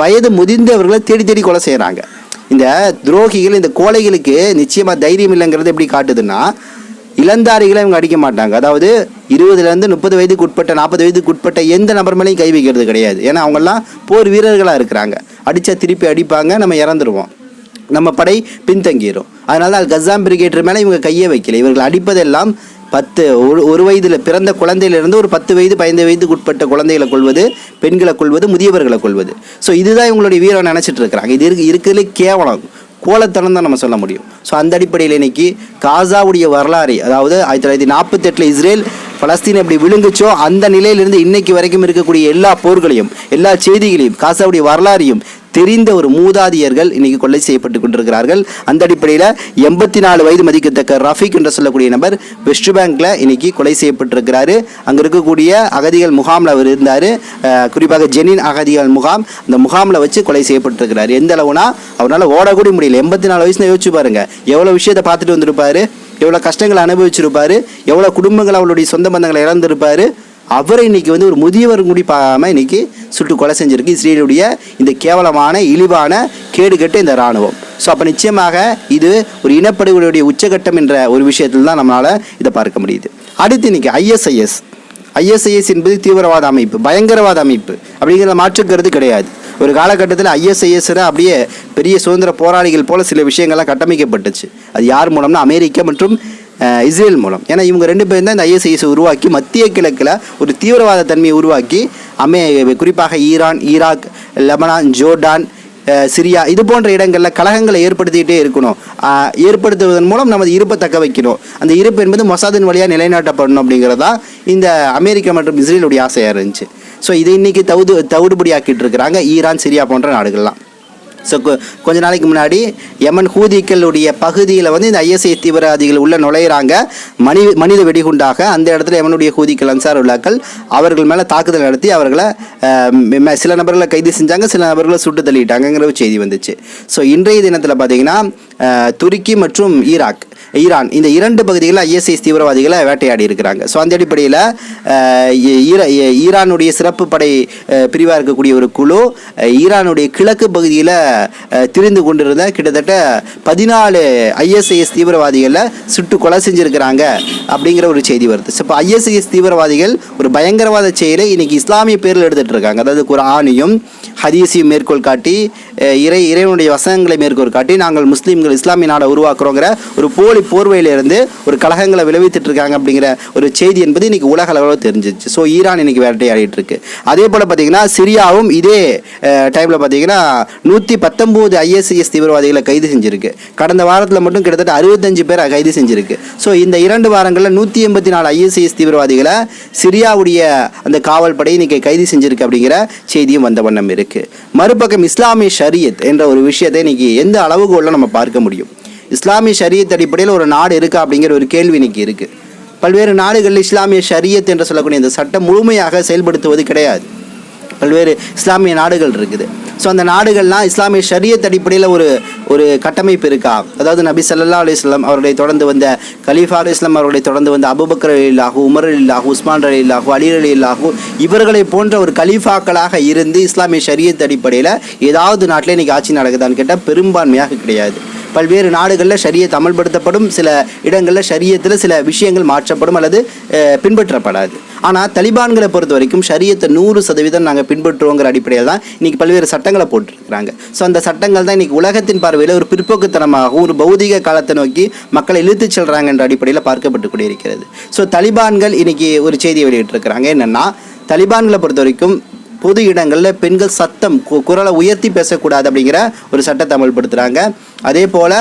வயது முதிர்ந்தவர்களை தேடி தேடி கொலை செய்கிறாங்க இந்த துரோகிகள் இந்த கோழைகளுக்கு நிச்சயமாக தைரியம் இல்லைங்கிறது எப்படி காட்டுதுன்னா இளந்தாரிகளை இவங்க அடிக்க மாட்டாங்க. அதாவது இருபதுலேருந்து முப்பது வயதுக்கு உட்பட்ட நாற்பது வயதுக்கு உட்பட்ட எந்த நபர் மேலேயும் கை வைக்கிறது கிடையாது. ஏன்னா அவங்கெல்லாம் போர் வீரர்களாக இருக்கிறாங்க. அடித்தா திருப்பி அடிப்பாங்க நம்ம இறந்துருவோம். நம்ம படை பின்தங்கிடும் அதனால தான் கசாம் பிரிகேட்டர் மேலே இவங்க கையை வைக்கல. இவர்கள் அடிப்பதெல்லாம் பத்து ஒரு ஒரு வயதில் பிறந்த குழந்தையிலிருந்து ஒரு பத்து வயது பதினைந்து வயதுக்கு உட்பட்ட குழந்தைகளை கொள்வது பெண்களை கொள்வது முதியவர்களை கொள்வது. ஸோ இதுதான் இவங்களுடைய வீரம் நினச்சிட்டு இருக்கிறாங்க. இது இருக்கு இருக்கிறதுலே கேவலம். கோலத்தனம் தான் நம்ம சொல்ல முடியும். ஸோ அந்த அடிப்படையில் இன்னைக்கு காசாவுடைய வரலாறு அதாவது ஆயிரத்தி தொள்ளாயிரத்தி நாற்பத்தெட்டில் இஸ்ரேல் பலஸ்தீன் எப்படி விழுங்குச்சோ அந்த நிலையிலிருந்து இன்னைக்கு வரைக்கும் இருக்கக்கூடிய எல்லா போர்களையும் எல்லா செய்திகளையும் காசாவுடைய வரலாறையும் தெரிந்த ஒரு மூதாதியர்கள் இன்னைக்கு கொலை செய்யப்பட்டு கொண்டிருக்கிறார்கள். அந்த அடிப்படையில் எண்பத்தி நாலு வயது மதிக்கத்தக்க ரஃபீக் என்று சொல்லக்கூடிய நபர் வெஸ்ட் பேங்க்ல இன்னைக்கு கொலை செய்யப்பட்டிருக்கிறாரு. அங்கே இருக்கக்கூடிய அகதிகள் முகாமில் அவர் இருந்தார். குறிப்பாக ஜெனின் அகதிகள் முகாம் அந்த முகாமில் வச்சு கொலை செய்யப்பட்டிருக்கிறார். எந்த அளவுனா அவரால் ஓடக்கூட முடியல. எண்பத்தி நாலு வயசுல யோசிச்சு பாருங்க. எவ்வளோ விஷயத்தை பார்த்துட்டு வந்திருப்பாரு? எவ்வளோ கஷ்டங்களை அனுபவிச்சிருப்பாரு? எவ்வளோ குடும்பங்கள் அவளுடைய சொந்த பந்தங்களை இழந்திருப்பாரு? அவரை இன்னைக்கு வந்து ஒரு முதியவர் முடி பார்க்காம இன்னைக்கு சுட்டு கொலை செஞ்சிருக்கு. இஸ்ரேலுடைய இந்த கேவலமான இழிவான கேடுகட்ட இந்த இராணுவம். ஸோ அப்போ நிச்சயமாக இது ஒரு இனப்படுகொலையுடைய உச்சகட்டம் என்ற ஒரு விஷயத்தில் தான் நம்மளால் இதை பார்க்க முடியுது. அடுத்து இன்னைக்கு ஐஎஸ்ஐஎஸ் ஐஎஸ்ஐஎஸ் என்பது தீவிரவாத அமைப்பு பயங்கரவாத அமைப்பு. அப்படிங்கிற மாற்றுக்கிறது கிடையாது. ஒரு காலகட்டத்தில் ஐஎஸ்ஐஎஸ் அப்படியே பெரிய சுதந்திர போராளிகள் போல சில விஷயங்கள்லாம் கட்டமைக்கப்பட்டுச்சு. அது யார் மூலம்னா அமெரிக்கா மற்றும் இஸ்ரேல் மூலம். ஏன்னா இவங்க ரெண்டு பேரும் தான் இந்த ஐஎஸ்ஐஎஸ் உருவாக்கி மத்திய கிழக்கில் ஒரு தீவிரவாத தன்மையை உருவாக்கி அமே குறிப்பாக Iran Iraq Lebanon Jordan Syria இது போன்ற இடங்களில் கலகங்களை ஏற்படுத்திக்கிட்டே இருக்கணும். ஏற்படுத்துவதன் மூலம் நமது இருப்பை தக்க வைக்கணும். அந்த இருப்பு என்பது மொசாதின் வழியாக நிலைநாட்டப்படணும் அப்படிங்கிறதா இந்த அமெரிக்கா மற்றும் இஸ்ரேலுடைய ஆசையாக இருந்துச்சு. ஸோ இதை இன்னைக்கு தவுது தவிடுபடியாக்கிட்டு இருக்கிறாங்க ஈரான் சிரியா போன்ற நாடுகள்லாம். ஸோ கொஞ்ச நாளைக்கு முன்னாடி யமன் ஹூதிக்களுடைய பகுதியில் வந்து இந்த ஐஎஸ்ஐ தீவிரவாதிகள் உள்ள நுழையிறாங்க. மனி மனித வெடிகுண்டாக அந்த இடத்துல யமனுடைய ஹூதிக்கள் அன்சார் உள்ளாக்கள் அவர்கள் மேலே தாக்குதல் நடத்தி அவர்களை சில நபர்களை கைது செஞ்சாங்க சில நபர்களை சுட்டு தள்ளிட்டாங்கங்கிற ஒரு செய்தி வந்துச்சு. ஸோ இன்றைய தினத்தில் பார்த்தீங்கன்னா துருக்கி மற்றும் ஈராக் ஈரான். இந்த இரண்டு பகுதிகளில் ஐஎஸ்ஐஎஸ் தீவிரவாதிகளை வேட்டையாடி இருக்கிறாங்க. ஸோ அந்த அடிப்படையில் ஈரானுடைய சிறப்பு படை பிரிவாக இருக்கக்கூடிய ஒரு குழு ஈரானுடைய கிழக்கு பகுதியில் திரிந்து கொண்டிருந்த கிட்டத்தட்ட பதினாலு ஐஎஸ்ஐஎஸ் தீவிரவாதிகளை சுட்டு கொலை செஞ்சிருக்கிறாங்க அப்படிங்கிற ஒரு செய்தி வருது. ஸோ இப்போ ஐஎஸ்ஐஎஸ் தீவிரவாதிகள் ஒரு பயங்கரவாத செயலை இன்னைக்கு இஸ்லாமிய பேரில் எடுத்துகிட்டு இருக்காங்க. அதாவது குர்ஆனையும் ஹதீஸையும் மேற்கோள் காட்டி இறை இறைவனுடைய வசனங்களை மேற்கோள் காட்டி நாங்கள் முஸ்லீம்கள் இஸ்லாமிய நாடை உருவாக்குறோங்கிற ஒரு போலி போர்வையிலிருந்து ஒரு கழகங்களை விளைவித்துட்டு இருக்காங்க அப்படிங்கிற ஒரு செய்தி என்பது இன்னைக்கு உலக அளவில் தெரிஞ்சிச்சு. ஸோ ஈரான் இன்னைக்கு வேட்டையாடிட்டு இருக்கு அதே போல் பார்த்தீங்கன்னா சிரியாவும் இதே டைமில் பார்த்தீங்கன்னா நூற்றி பத்தொம்போது ஐஎஸ்ஐஎஸ் தீவிரவாதிகளை கைது செஞ்சிருக்கு. கடந்த வாரத்தில் மட்டும் கிட்டத்தட்ட அறுபத்தஞ்சு பேரை கைது செஞ்சிருக்கு. ஸோ இந்த இரண்டு வாரங்களில் நூற்றி எண்பத்தி நாலு ஐஎஸ்ஐஎஸ் தீவிரவாதிகளை சிரியாவுடைய அந்த காவல் படை இன்னைக்கு கைது செஞ்சிருக்கு அப்படிங்கிற செய்தியும் வந்த வண்ணம் இருக்கு. மறுபக்கம் இஸ்லாமிய ஷரியத் என்ற ஒரு விஷயத்தை இன்னைக்கு எந்த அளவுகோலில் நம்ம பார்க்க முடியும்? இஸ்லாமிய ஷரியத் அடிப்படையில் ஒரு நாடு இருக்கா அப்படிங்கிற ஒரு கேள்வி இன்னைக்கு இருக்கு. பல்வேறு நாடுகளில் இஸ்லாமிய ஷரியத் என்று சொல்லக்கூடிய இந்த சட்டம் முழுமையாக செயல்படுத்துவது கிடையாது. பல்வேறு இஸ்லாமிய நாடுகள் இருக்குது. ஸோ அந்த நாடுகள்லாம் இஸ்லாமிய ஷரியத் அடிப்படையில் ஒரு ஒரு கட்டமைப்பு இருக்கா? அதாவது நபி சல்லா அலி இஸ்லாம் அவருடைய தொடர்ந்து வந்த கலீஃபா அலி இஸ்லாம் அவருடைய தொடர்ந்து வந்த அபுபக்கர் அலில்லாஹு உமர் அலில்லாஹு உஸ்மான் அலில்லாஹு அலி அலில்லாஹு இவர்களை போன்ற ஒரு கலீஃபாக்களாக இருந்து இஸ்லாமிய ஷரியத் அடிப்படையில் ஏதாவது நாட்டில் இன்னைக்கு ஆட்சி நடக்குதான்னு கேட்டால் பெரும்பான்மையாக கிடையாது. பல்வேறு நாடுகளில் ஷரியத் அமல்படுத்தப்படும் சில இடங்களில் ஷரியத்தில் சில விஷயங்கள் மாற்றப்படும் அல்லது பின்பற்றப்படாது. ஆனால் தலிபான்களை பொறுத்த வரைக்கும் ஷரியத்தை நூறு சதவீதம் நாங்கள் பின்பற்றுவோங்கிற அடிப்படையில் தான் இன்றைக்கி பல்வேறு சட்டங்களை போட்டிருக்கிறாங்க. ஸோ அந்த சட்டங்கள் தான் இன்றைக்கி உலகத்தின் பார்வையில் ஒரு பிற்போக்குத்தனமாகவும் ஒரு பௌதிக காலத்தை நோக்கி மக்களை இழுத்துச் செல்கிறாங்க என்ற அடிப்படையில் பார்க்கப்பட்டு கொண்டிருக்கிறது. ஸோ தலிபான்கள் இன்றைக்கி ஒரு செய்தியை வெளியிட்டிருக்கிறாங்க. என்னென்னா தலிபான்களை பொறுத்த வரைக்கும் பொது இடங்களில் பெண்கள் சத்தம் கு- குரலை உயர்த்தி பேசக்கூடாது அப்படிங்கிற ஒரு சட்டத்தை அமல்படுத்துகிறாங்க அதே போல்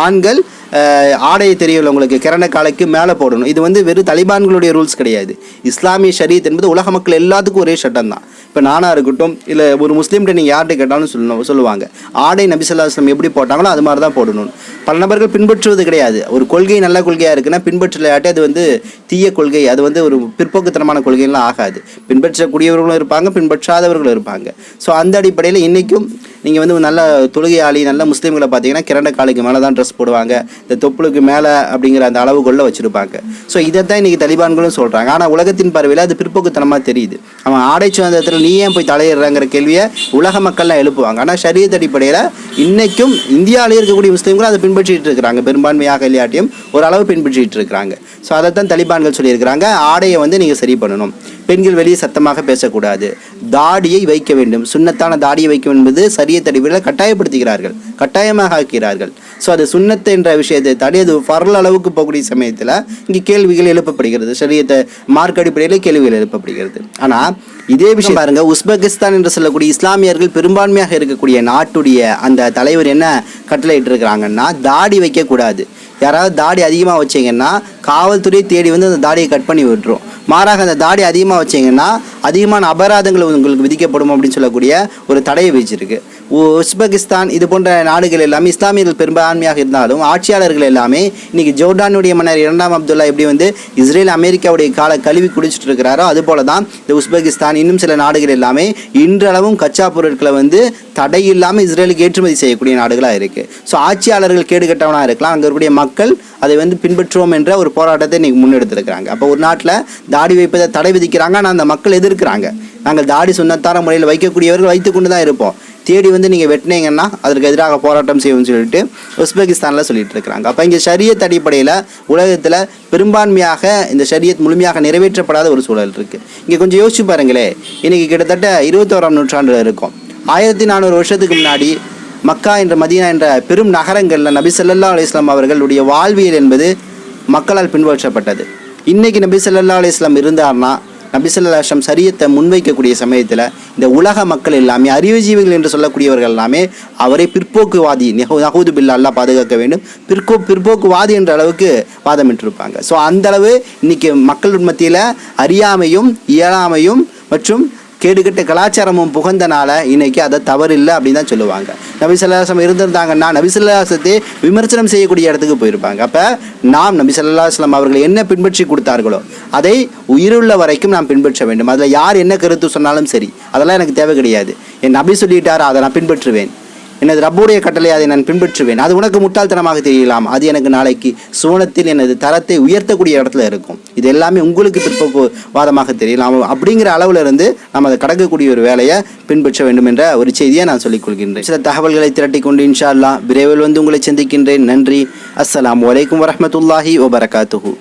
ஆண்கள் ஆடையை ஆடை தெரியல உங்களுக்கு கிரண காலைக்கு மேலே போடணும். இது வந்து வெறும் தலிபான்களுடைய ரூல்ஸ் கிடையாது. இஸ்லாமிய ஷரீத் என்பது உலக மக்கள் எல்லாத்துக்கும் ஒரே சட்டம் தான் இப்போ நானாக இருக்கட்டும் இல்லை ஒரு முஸ்லீம்கிட்ட நீங்கள் யார்கிட்ட கேட்டாலும் சொல்லணும் சொல்லுவாங்க. ஆடை நபிசல்லா இஸ்லாம் எப்படி போட்டாங்களோ அது மாதிரி தான் போடணும். பல நபர்கள் பின்பற்றுவது கிடையாது. ஒரு கொள்கை நல்ல கொள்கையாக இருக்குன்னா பின்பற்றலையாட்டி அது வந்து தீய கொள்கை அது வந்து ஒரு பிற்போக்குத்தனமான கொள்கைலாம் ஆகாது. பின்பற்றக்கூடியவர்களும் இருப்பாங்க பின்பற்றாதவர்களும் இருப்பாங்க. ஸோ அந்த அடிப்படையில் இன்றைக்கும் நீங்கள் வந்து நல்ல தொழுகையாளி நல்ல முஸ்லீம்களை பார்த்தீங்கன்னா கிரண்ட காலுக்கு மேலே தான் ட்ரெஸ் போடுவாங்க. இந்த தொப்புளுக்கு மேலே அப்படிங்கிற அந்த அளவுகொள்ள வச்சுருப்பாங்க. ஸோ இதை தான் இன்றைக்கி தலிபான்களும் சொல்கிறாங்க ஆனால் உலகத்தின் பார்வையில் அது பிற்போக்குத்தனமாக தெரியுது. அவன் ஆடை சுதந்திரத்தில் நீ ஏன் போய் தலையிடுறாங்கிற கேள்வியை உலக மக்கள்லாம் எழுப்புவாங்க. ஆனால் ஷரியத் அடிப்படையில் இன்றைக்கும் இந்தியாவிலேயே இருக்கக்கூடிய முஸ்லீம்களும் அதை பின்பற்றிட்டு இருக்கிறாங்க. பெரும்பான்மையாக இல்லாட்டியும் ஓரளவு பின்பற்றிட்டு இருக்கிறாங்க. ஸோ அதை தான் தலிபான்கள் சொல்லியிருக்கிறாங்க. ஆடையை வந்து நீங்கள் சரி பண்ணணும். பெண்கள் வெளியே சத்தமாக பேசக்கூடாது. தாடியை வைக்க வேண்டும். சுண்ணத்தான தாடியை வைக்க வேண்டும் என்பது சரிய தடிவில் கட்டாயப்படுத்துகிறார்கள். கட்டாயமாக ஆக்கிறார்கள் ஸோ அது சுண்ணத்து என்ற விஷயத்தை தாண்டி அது பரல் அளவுக்கு போகக்கூடிய சமயத்தில் இங்கே கேள்விகள் எழுப்பப்படுகிறது. சரியத்தை மார்க் அடிப்படையில் கேள்விகள் எழுப்பப்படுகிறது. ஆனால் இதே விஷயம் பாருங்க உஸ்பெகிஸ்தான் என்று சொல்லக்கூடிய இஸ்லாமியர்கள் பெரும்பான்மையாக இருக்கக்கூடிய நாட்டுடைய அந்த தலைவர் என்ன கட்டளையிட்டு இருக்கிறாங்கன்னா தாடி வைக்கக்கூடாது. யாராவது தாடி அதிகமாக வச்சீங்கன்னா காவல்துறை தேடி வந்து அந்த தாடியை கட் பண்ணி விட்டுரும். மாறாக அந்த தாடி அதிகமாக வச்சீங்கன்னா அதிகமான அபராதங்கள் உங்களுக்கு விதிக்கப்படும் அப்படின்னு சொல்லக்கூடிய ஒரு தடையை வச்சிருக்கு உஸ்பெகிஸ்தான் இது போன்ற நாடுகள் எல்லாமே இஸ்லாமியர்கள் பெரும்பான்மையாக இருந்தாலும் ஆட்சியாளர்கள் எல்லாமே இன்னைக்கு ஜோர்டானுடைய மன்னர் இரண்டாம் அப்துல்லா எப்படி வந்து இஸ்ரேல் அமெரிக்காவுடைய கால கழுவி குடிச்சிட்டு இருக்கிறாரோ அது போல தான் இந்த உஸ்பெகிஸ்தான் இன்னும் சில நாடுகள் எல்லாமே இன்றளவும் கச்சா பொருட்களை வந்து தடை இல்லாமல் இஸ்ரேலுக்கு ஏற்றுமதி செய்யக்கூடிய நாடுகளாக இருக்குது ஸோ ஆட்சியாளர்கள் கேடுகட்டவனாக இருக்கலாம். அங்கே இருக்கக்கூடிய மக்கள் அதை வந்து பின்பற்றுவோம் என்ற ஒரு போராட்டத்தை இன்னைக்கு முன்னெடுத்திருக்கிறாங்க. அப்போ ஒரு நாட்டில் தாடி வைப்பதை தடை விதிக்கிறாங்க. ஆனால் அந்த மக்கள் எதிர்க்கிறாங்க. நாங்கள் தாடி சுண்ணத்தான முறையில் வைக்கக்கூடியவர்கள் வைத்து கொண்டு தான் இருப்போம். தேடி வந்து நீங்கள் வெட்டினீங்கன்னா அதற்கு எதிராக போராட்டம் செய்வோம்னு சொல்லிட்டு உஸ்பெகிஸ்தானில் சொல்லிட்டு இருக்கிறாங்க. அப்போ இங்கே ஷரியத் அடிப்படையில் உலகத்தில் பெரும்பான்மையாக இந்த ஷரியத் முழுமையாக நிறைவேற்றப்படாத ஒரு சூழல் இருக்குது இங்கே கொஞ்சம் யோசிச்சு பாருங்களே. இன்றைக்கி கிட்டத்தட்ட இருபத்தோராம் நூற்றாண்டில் இருக்கும். ஆயிரத்தி நானூறு வருஷத்துக்கு முன்னாடி மக்கா என்ற மதீனா என்ற பெரும் நகரங்களில் நபி சல்லா அலைஹி அவர்களுடைய வாழ்வியல் என்பது மக்களால் பின்பற்றப்பட்டது. இன்றைக்கி நபி சல்லா அலைஹி இருந்தார்னா நபிசல்லாஷம் சரியத்தை முன்வைக்கக்கூடிய சமயத்தில் இந்த உலக மக்கள் எல்லாமே அறிவுஜீவிகள் என்று சொல்லக்கூடியவர்கள் எல்லாமே அவரை பிற்போக்குவாதி நகூது நஹூது பில்லா பாதுகாக்க வேண்டும். பிற்போ பிற்போக்குவாதி என்ற அளவுக்கு வாதமிட்டிருப்பாங்க. ஸோ அந்தளவு இன்றைக்கி மக்கள் மத்தியில் அறியாமையும் இயலாமையும் மற்றும் கேடுகட்ட கலாச்சாரமும் புகந்தனால இன்றைக்கி அதை தவறில்லை அப்படின்னு தான் சொல்லுவாங்க. நபிசல்லாசம் இருந்திருந்தாங்கன்னா நபிசல்லாசத்தை விமர்சனம் செய்யக்கூடிய இடத்துக்கு போயிருப்பாங்க. அப்போ நாம் நபிசல்லாஸ்லாம் அவர்கள் என்ன பின்பற்றி கொடுத்தார்களோ அதை உயிருள்ள வரைக்கும் நாம் பின்பற்ற வேண்டும். அதில் யார் என்ன கருத்து சொன்னாலும் சரி அதெல்லாம் எனக்கு தேவை கிடையாது. என் நபி சொல்லிட்டார் அதை நான் பின்பற்றுவேன். எனது ரப்புடைய கட்டளை அதை நான் பின்பற்றுவேன். அது உனக்கு முட்டாள்தனமாக தெரியலாம். அது எனக்கு நாளைக்கு சுவனத்தில் எனது தரத்தை உயர்த்தக்கூடிய இடத்துல இருக்கும். இது எல்லாமே உங்களுக்கு பிற்போக்கு வாதமாக தெரியலாம். அப்படிங்கிற அளவுல இருந்து நாம் அதை கடக்கக்கூடிய ஒரு வேலையை பின்பற்ற வேண்டும் என்ற ஒரு செய்தியை நான் சொல்லிக் கொள்கின்றேன். சில தகவல்களை திரட்டி கொண்டு இன்ஷா அல்லா விரைவில் வந்து உங்களை சந்திக்கின்றேன். நன்றி. அஸ்லாம் வலைக்கம் வரமத்துல்லாஹி வபரகாத்துஹு.